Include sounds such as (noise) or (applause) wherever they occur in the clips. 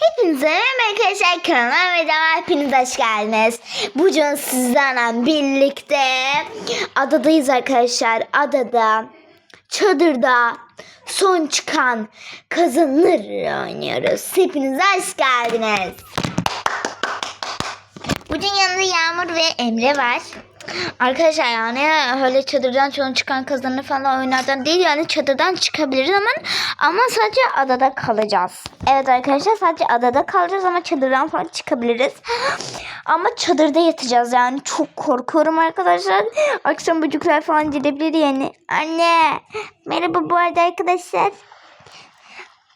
Hepinize merhaba arkadaşlar kanalıma ve devam hepiniz hoş geldiniz. Bugün sizlerle birlikte adadayız arkadaşlar. Adada, çadırda son çıkan kazanır oynuyoruz. Hepiniz hoş geldiniz. Bugün yanında Yağmur ve Emre var. Arkadaşlar yani öyle çadırdan çoğun çıkan kazanır falan oyunlardan değil yani çadırdan çıkabiliriz ama ama sadece adada kalacağız. Evet arkadaşlar sadece adada kalacağız ama çadırdan falan çıkabiliriz. (gasps) Ama çadırda yatacağız yani çok korkuyorum arkadaşlar. Akşam bucuklar falan gidebilir yani. Anne merhaba bu arada arkadaşlar.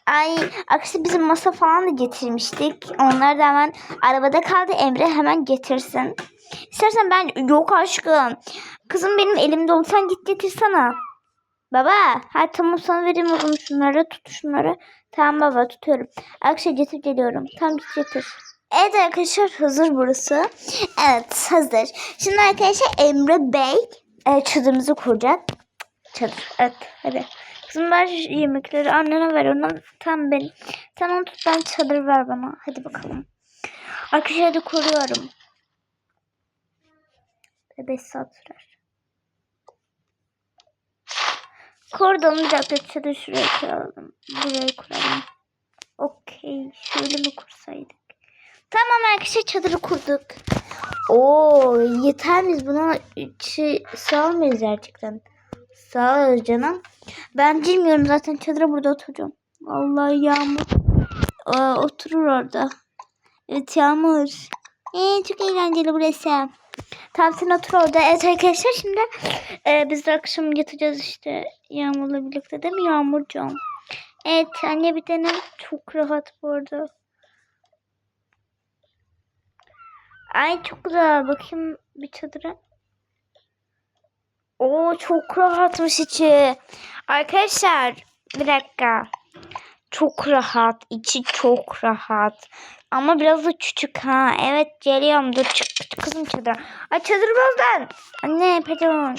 Ay aksi bizim masa falan da getirmiştik. Onlar da hemen arabada kaldı. Emre hemen getirsin. İstersen ben yok aşkım. Kızım benim elimde olsan git getirsene. Baba. Ha tamam sana vereyim o şunları tut şunları. Tamam baba tutuyorum. Akşam getir geliyorum. Tamam git getir. Evet arkadaşlar hazır burası. Evet hazır. Şimdi arkadaşlar Emre Bey e, çadırımızı kuracak. Çadır. Evet hadi. Kızım ver yemekleri annene ver onu. Tam ben. Sen onu tut ben çadır ver bana. Hadi bakalım. Arkadaşlar hadi kuruyorum. Ve 5 saat sürer. Kordonu dakika çadır şuraya kuralım. Buraya kuralım. Okey. Şöyle mi kursaydık? Tamam arkadaşlar çadırı kurduk. Oo yeter miyiz buna şey, sağ mıyız gerçekten? Sağ canım. Ben bilmiyorum zaten çadıra burada oturacağım. Allah yağmur. Aa, oturur orada. Evet yağmur. Ee, çok eğlenceli burası. Tamam sen otur orada. Evet arkadaşlar şimdi e, biz de akşam yatacağız işte Yağmur'la birlikte değil mi Yağmurcuğum? Evet anne bir tane çok rahat bu arada. Ay çok güzel. Bakayım bir çadıra. Oo çok rahatmış içi. Arkadaşlar bir dakika. Çok rahat. içi çok rahat. Ama biraz da küçük ha. Evet geliyorum. Dur çık, çık kızım çadıra. Ay çadır bozdun. Anne pardon.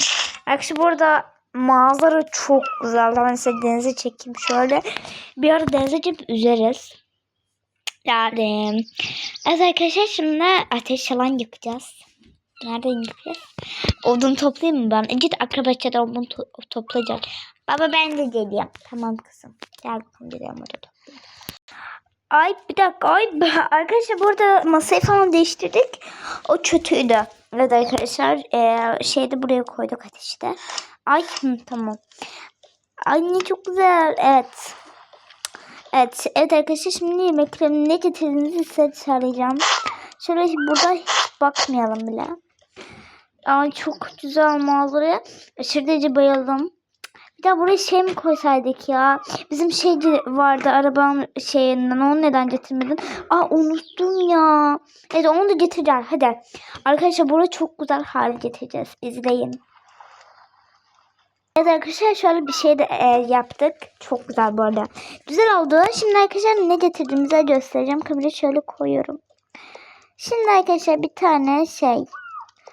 Arkadaşlar burada manzara çok güzel. Ben size denize çekeyim şöyle. Bir ara denize gidip üzeriz. Yani. Evet arkadaşlar şimdi ateş falan yakacağız. Nereden yapacağız? Odun toplayayım mı ben? Git akrabaçada odun to- toplayacak. Baba ben de geleyim. Tamam kızım. Gel bakalım orada toplayalım. Ay bir dakika. Ay (laughs) arkadaşlar burada masayı falan değiştirdik. O kötüydü. Evet arkadaşlar eee şeyde buraya koyduk ateşte. Ay tamam. Ay ne çok güzel. Evet. Evet, evet arkadaşlar şimdi yemeklerini ne getirdiğinizi size söyleyeceğim. Şöyle burada hiç bakmayalım bile. Ay çok güzel manzaraya. Aşırı derece bayıldım. Bir daha buraya şey mi koysaydık ya? Bizim şeyci vardı arabanın şeyinden. Onu neden getirmedin? Aa unuttum ya. Evet onu da getireceğiz. Hadi. Arkadaşlar burayı çok güzel hale getireceğiz. İzleyin. Evet arkadaşlar şöyle bir şey de e, yaptık. Çok güzel bu arada. Güzel oldu. Şimdi arkadaşlar ne getirdiğimizi göstereceğim. Kamerayı şöyle koyuyorum. Şimdi arkadaşlar bir tane şey.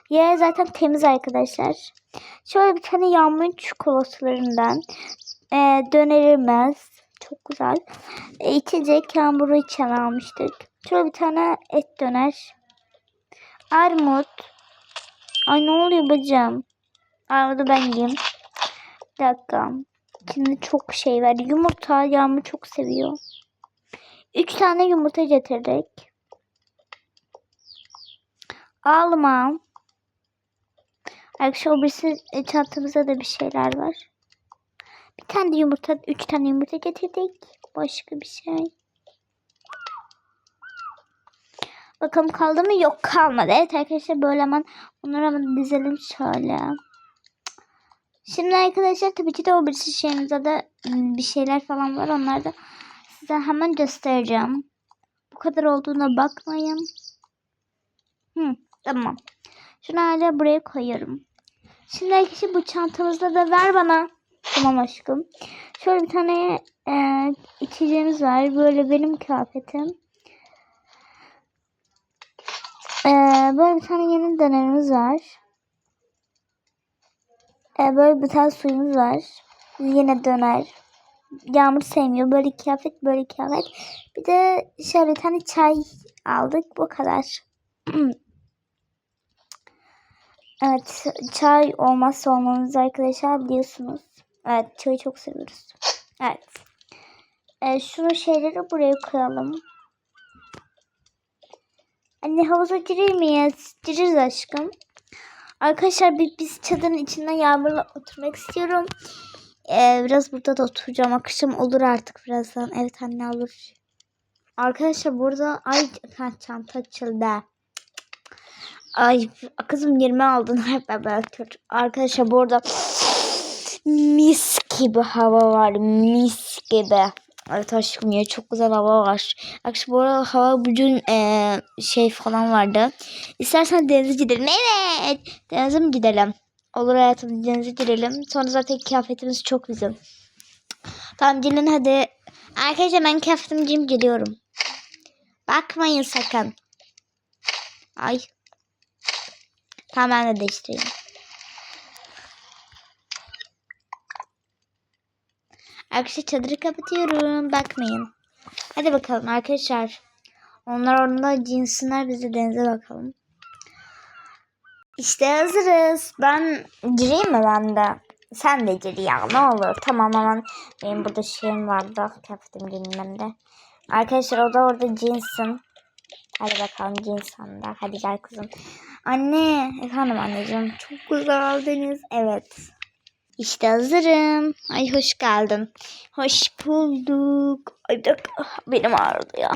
Yer zaten temiz arkadaşlar. Şöyle bir tane yağmur çikolatalarından e, dönerimiz. Çok güzel. E, içecek yağmuru için almıştık. Şöyle bir tane et döner. Armut. Ay ne oluyor bacım? Armudu ben yiyeyim. Bir dakika. İçinde çok şey var. Yumurta yağmur çok seviyor. Üç tane yumurta getirdik. Alma. Arkadaşlar o birisi e, çantamızda da bir şeyler var. Bir tane de yumurta, üç tane yumurta getirdik. Başka bir şey. Bakalım kaldı mı? Yok kalmadı. Evet arkadaşlar böyle hemen onları hemen dizelim şöyle. Şimdi arkadaşlar tabii ki de o birisi şeyimizde de ım, bir şeyler falan var. Onları da size hemen göstereceğim. Bu kadar olduğuna bakmayın. Hı, tamam. Şunu hala buraya koyuyorum. Şimdi arkadaşlar bu çantamızda da ver bana. Tamam aşkım. Şöyle bir tane e, içeceğimiz var. Böyle benim kıyafetim. E, böyle bir tane yeni dönerimiz var. E, böyle bir tane suyumuz var. Yine döner. Yağmur sevmiyor. Böyle kıyafet böyle kıyafet. Bir de şöyle bir tane çay aldık. Bu kadar. (clears throat) evet. Çay olmazsa olmamız arkadaşlar biliyorsunuz. Evet. Çayı çok seviyoruz. Evet. Ee, şunu şeyleri buraya koyalım. Anne havuza girir miyiz? Gireriz aşkım. Arkadaşlar biz, biz çadırın içinden yağmurla oturmak istiyorum. Ee, biraz burada da oturacağım. Akşam olur artık birazdan. Evet anne olur. Arkadaşlar burada ay çanta açıldı. Ay kızım 20 aldın (laughs) hep. Arkadaşlar burada mis gibi hava var. Mis gibi. Evet aşkım ya çok güzel hava var. Akşam bu arada hava bugün e, şey falan vardı. İstersen denize gidelim. Evet. Denize mi gidelim? Olur hayatım denize girelim. Sonra zaten kıyafetimiz çok güzel. Tamam gelin hadi. Arkadaşlar ben kıyafetimi giyip geliyorum. Bakmayın sakın. Ay. Tamam ben de değiştireyim. Arkadaşlar çadırı kapatıyorum. Bakmayın. Hadi bakalım arkadaşlar. Onlar orada cinsinler biz de denize bakalım. İşte hazırız. Ben gireyim mi ben de? Sen de gir ya ne olur. Tamam aman benim burada şeyim vardı. Kıyafetim giyinmemde. Arkadaşlar o da orada cinsin. Hadi bakalım cins anda. Hadi gel kızım. Anne. Efendim anneciğim. Çok güzel deniz. Evet. İşte hazırım. Ay hoş geldin. Hoş bulduk. Ay bir dakika. Benim ağrıdı ya.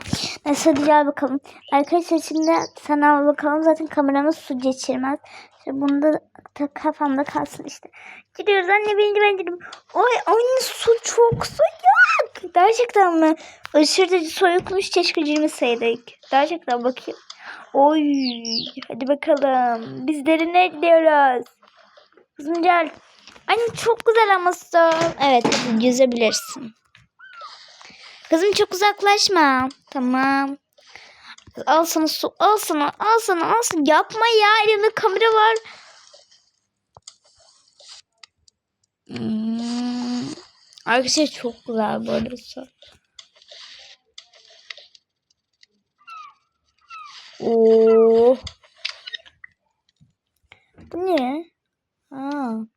Neyse hadi gel bakalım. Arkadaşlar şimdi sana bakalım. Zaten kameramız su geçirmez. İşte bunu da kafamda kalsın işte. Gidiyoruz anne birinci ben gidiyorum. Ay anne su çok soğuk. Gerçekten mi? Aşırı derece soğukmuş. Keşke girmeseydik. Gerçekten bakayım. Oy. Hadi bakalım. Biz derine gidiyoruz. Kızım gel. Anne çok güzel ama su. Evet yüzebilirsin. Kızım çok uzaklaşma. Tamam. Al sana su. Al sana. Al sana. Al sana. Yapma ya. Elimde kamera var. Hmm. Arkadaşlar çok güzel bu arada su. Oo. Bu ne? Aa.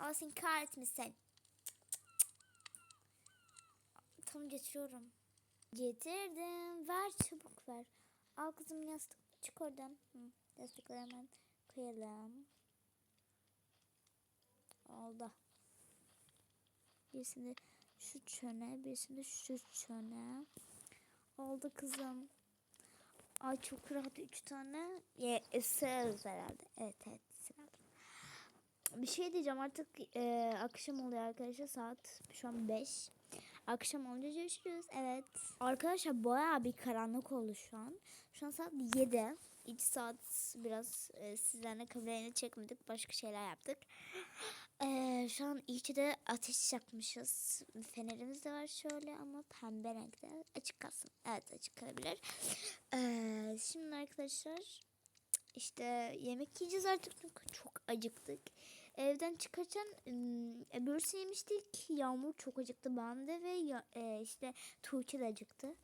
Allah seni kahretmesin. Tam getiriyorum. Getirdim. Ver çabuk ver. Al kızım yastık. Çık oradan. Hı, yastıkları hemen koyalım. Oldu. Birisini şu çöne, birisini şu çöne. Oldu kızım. Ay çok rahat üç tane. Ye, sığarız herhalde. Evet evet. Bir şey diyeceğim artık e, akşam oluyor arkadaşlar saat şu an 5. Akşam olunca görüşürüz. Evet. Arkadaşlar bayağı bir karanlık oldu şu an. Şu an saat 7. 2 saat biraz e, sizlerle kamerayla çekmedik. Başka şeyler yaptık. E, şu an iyice de ateş yakmışız. Fenerimiz de var şöyle ama pembe renkte. Açık kalsın. Evet açık kalabilir. E, şimdi arkadaşlar işte yemek yiyeceğiz artık çünkü çok acıktık. Evden çıkarken ım, böğürsü yemiştik. Yağmur çok acıktı bende ve ya, e, işte Tuğçe de acıktı.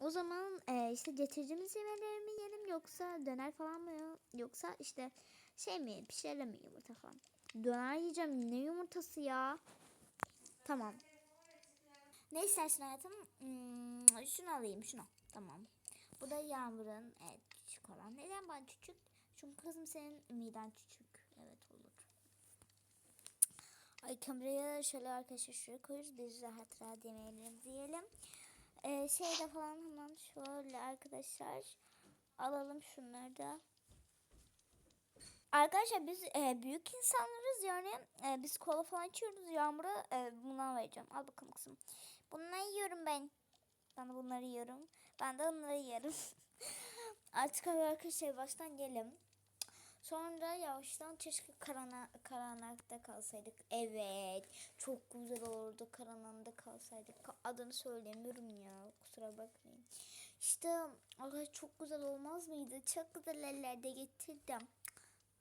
O zaman e, işte getirdiğimiz yemeğleri mi yiyelim yoksa döner falan mı yoksa işte şey mi pişirelim mi yumurta falan. Döner yiyeceğim ne yumurtası ya. Tamam. Ne istersin hayatım? Hmm, şunu alayım şunu. Tamam. Bu da Yağmur'un evet küçük olan. Neden ben küçük? Çünkü kızım senin miden küçük. Evet olur. Ay kameraya şöyle arkadaşlar şuraya koyuyoruz. Biz rahat rahat yemeğlerimizi yiyelim. Ee, şeyde falan hemen şöyle arkadaşlar alalım şunları da. Arkadaşlar biz e, büyük insanlarız yani e, biz kola falan içiyoruz. Yağmur'a e, bundan vereceğim. Al bakalım kızım. Bunları yiyorum ben. Ben bunları yiyorum. Ben de onları yerim. (laughs) Artık arkadaşlar baştan gelin. Sonra yavaştan keşke karana, karanlıkta kalsaydık. Evet. Çok güzel olurdu karanlıkta kalsaydık. Ka- Adını söylemiyorum ya. Kusura bakmayın. İşte Allah çok güzel olmaz mıydı? Çok güzel ellerde getirdim.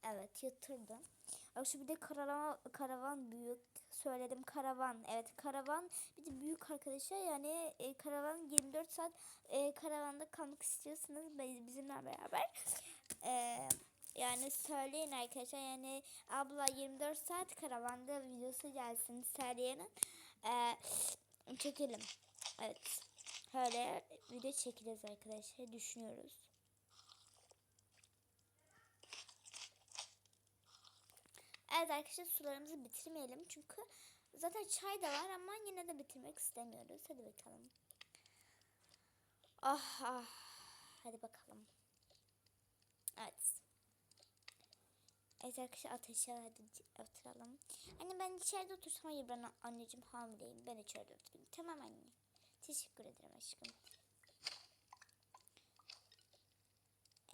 Evet yatırdım. Yoksa bir de karavan, karavan büyük. Söyledim karavan. Evet karavan bir de büyük arkadaşlar. Yani e, karavan 24 saat e, karavanda kalmak istiyorsanız bizimle beraber. E, yani söyleyin arkadaşlar. Yani abla 24 saat karavanda videosu gelsin söyleyenin. E, çekelim. Evet. Öyle video çekeceğiz arkadaşlar. Düşünüyoruz. Evet arkadaşlar sularımızı bitirmeyelim. Çünkü zaten çay da var ama yine de bitirmek istemiyoruz. Hadi bakalım. Ah ah. Hadi bakalım. Evet. Evet arkadaşlar ateşe oturalım. Anne ben içeride otursam hayır ben anneciğim hamileyim. Ben içeride oturayım. Tamam anne. Teşekkür ederim aşkım.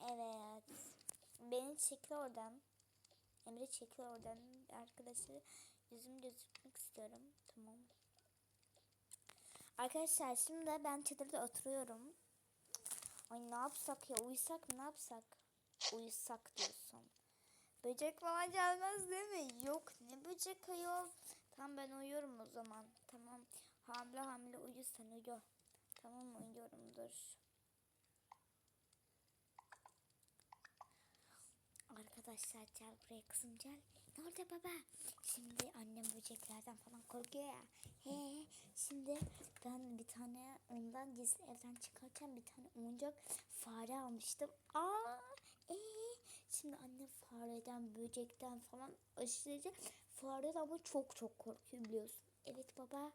Evet. Beni çekti oradan. Emre çekil oradan arkadaşlar yüzümü gözükmek istiyorum. Tamam. Arkadaşlar şimdi ben çadırda oturuyorum. Ay ne yapsak ya uyusak mı ne yapsak? Uyusak diyorsun. Böcek falan gelmez değil mi? Yok ne böcek ayol. Tamam ben uyuyorum o zaman. Tamam hamile hamile uyu sen uyu. Tamam uyuyorum dur. Arkadaşlar gel buraya kızım gel. Ne oldu baba? Şimdi annem böceklerden falan korkuyor ya. He, şimdi ben bir tane ondan gizli evden çıkarken bir tane oyuncak fare almıştım. Aa, ee, şimdi annem fareden, böcekten falan aşırı fareden ama çok çok korkuyor biliyorsun. Evet baba.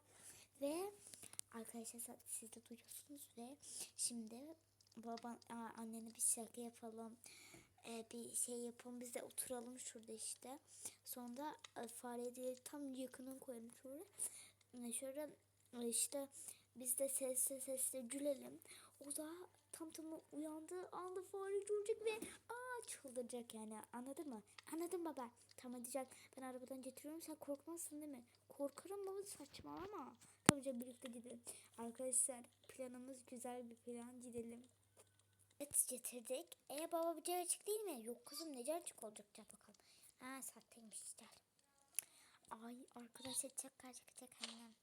Ve arkadaşlar siz de duyuyorsunuz ve şimdi baban annene bir şaka yapalım e, bir şey yapalım biz de oturalım şurada işte. Sonra e, fareleri tam yakına koyalım şöyle. E, şöyle e, işte biz de sesle sesle gülelim. O da tam tam uyandığı anda fare görecek ve aa çıldıracak yani anladın mı? Anladın baba. Tamam diyecek ben arabadan getiriyorum sen korkmazsın değil mi? Korkarım baba saçmalama. Tabii canım birlikte gidelim. Arkadaşlar planımız güzel bir plan gidelim. Evet getirdik. E baba bu açık değil mi? Yok kızım ne açık olacak gel bakalım. Ha sahteymiş gel. Ay arkadaşlar çakar çakacak annem.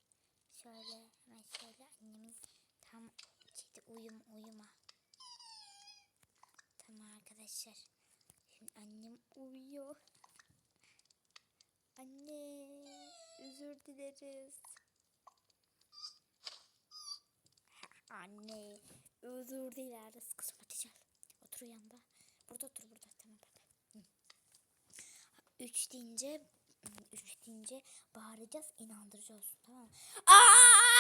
Şöyle hemen şöyle annemiz tam şeyde uyum uyuma. Arkadaşlar. Şimdi annem uyuyor. Anne özür dileriz. Anne özür dileriz kızım hadi gel. Otur yanında. Burada otur burada tamam. Hı. Üç deyince üç deyince bağıracağız inandıracağız tamam mı? Aa!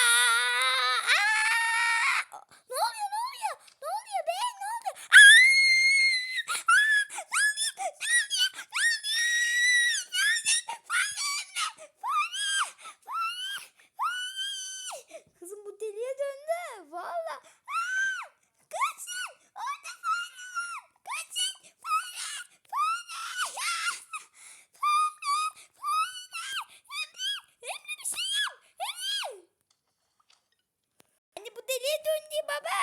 ki baba.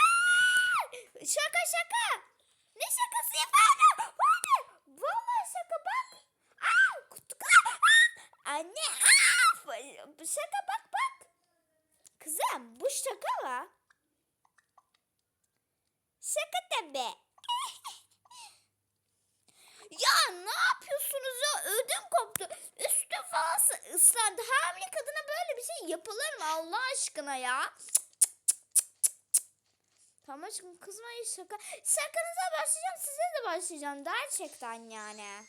Aa! Şaka şaka. Ne şakası efendim? Hadi. Vallahi şaka bak. Aa, kutuka. Aa! Anne. Aa! Şaka bak bak. Kızım bu şaka mı? Şaka tabi. (laughs) ya ne yapıyorsunuz ya? Ödüm koptu. Üstüm falan ıslandı. Hamile kadına böyle bir şey yapılır mı Allah aşkına ya? Tamam aşkım kızmayın şaka. Şakanıza başlayacağım size de başlayacağım. Gerçekten yani.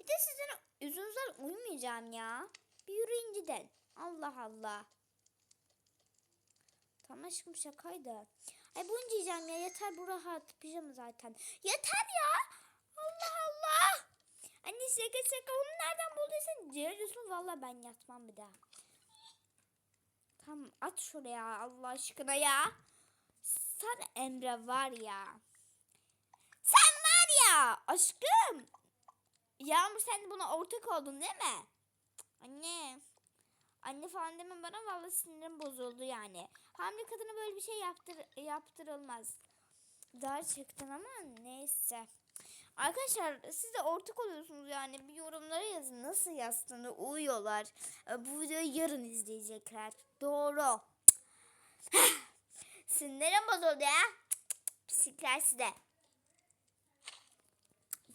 Bir de sizin yüzünüzden uyumayacağım ya. Bir yürüyün gidin. Allah Allah. Tamam aşkım şakaydı. Ay bunu diyeceğim ya yeter bu rahat. Pijama zaten. Yeter ya. Allah Allah. Anne şaka şaka onu nereden bulduysan diyorsun. Valla ben yatmam bir daha. Tamam at şuraya Allah aşkına ya. Sen Emre var ya. Sen var ya aşkım. Yağmur sen buna ortak oldun değil mi? Anne. Anne falan deme bana vallahi sinirim bozuldu yani. Hamile kadına böyle bir şey yaptır yaptırılmaz. Gerçekten ama neyse. Arkadaşlar siz de ortak oluyorsunuz yani bir yorumlara yazın nasıl yastığını uyuyorlar. Ee, Bu videoyu yarın izleyecekler. Doğru. (sighs) Sinirim bozuldu ya. Psikler size.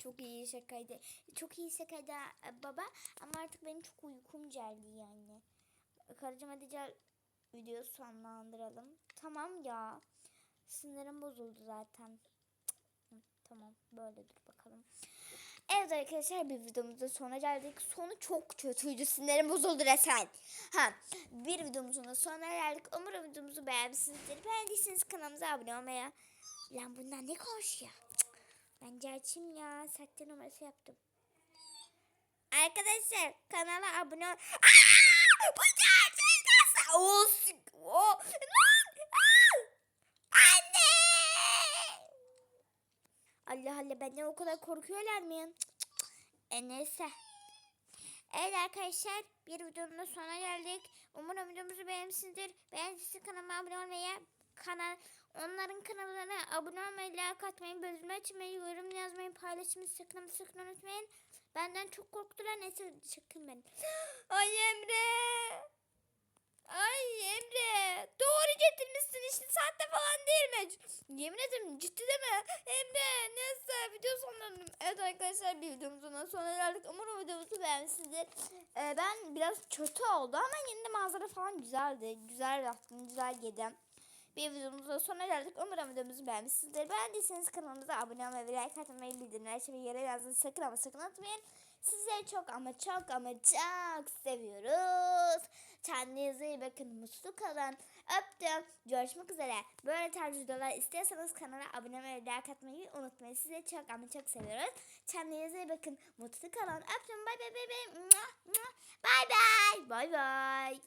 Çok iyi şakaydı. Çok iyi şakaydı e, baba. Ama artık benim çok uykum geldi yani. Karıcığım hadi gel videoyu sonlandıralım. Tamam ya. Sinirim bozuldu zaten. Tamam böyle dur bakalım. Evet arkadaşlar bir videomuzun sonuna geldik. Sonu çok kötüydü. Sinirim bozuldu resmen. Ha, bir videomuzun da sonuna geldik. Umarım videomuzu beğenmişsinizdir. Beğendiyseniz kanalımıza abone olmaya. Lan bundan ne konuşuyor? Cık, Ben gerçim ya. Sahte numarası yaptım. Arkadaşlar kanala abone ol. Aa! Bu gerçek nasıl? O, o. Lan! Aa! Anne! Allah Allah benden o kadar korkuyorlar mı? ya? Cık, cık. E neyse. Evet arkadaşlar bir videonun da sonuna geldik. Umarım videomuzu beğenmişsinizdir. Beğendiyseniz kanalıma abone olmayı, kanal onların kanallarına abone olmayı, like atmayı, bölümü açmayı, yorum yazmayı, paylaşmayı sakın sakın unutmayın. Benden çok korktular. Neyse sakın ben. (gasps) Ay Emre. Ay Emre. Doğru getirmişsin işte. Sahte falan değilmiş. Yemin ederim ciddi değil mi? Emre neyse video sonlandım. Evet arkadaşlar videomuzun da sonuna geldik. Umarım videomuzu beğenmişsinizdir. Ee, ben biraz kötü oldu ama yine de manzara falan güzeldi. Güzel yaptım. Güzel yedim. Bir videomuzun sonuna geldik. Umarım videomuzu beğenmişsinizdir. Beğendiyseniz kanalımıza abone olmayı ve like atmayı bildirimleri açmayı yere yazın. Sakın ama sakın atmayın. Sizleri çok ama çok ama çok seviyoruz. Kendinize iyi bakın. Mutlu kalın. Öptüm. Görüşmek üzere. Böyle tarz videolar istiyorsanız kanala abone ve like atmayı unutmayın. Sizi çok ama çok seviyoruz. Kendinize iyi bakın. Mutlu kalın. Öptüm. Bay bay bay bay. Bay bay. Bay bay.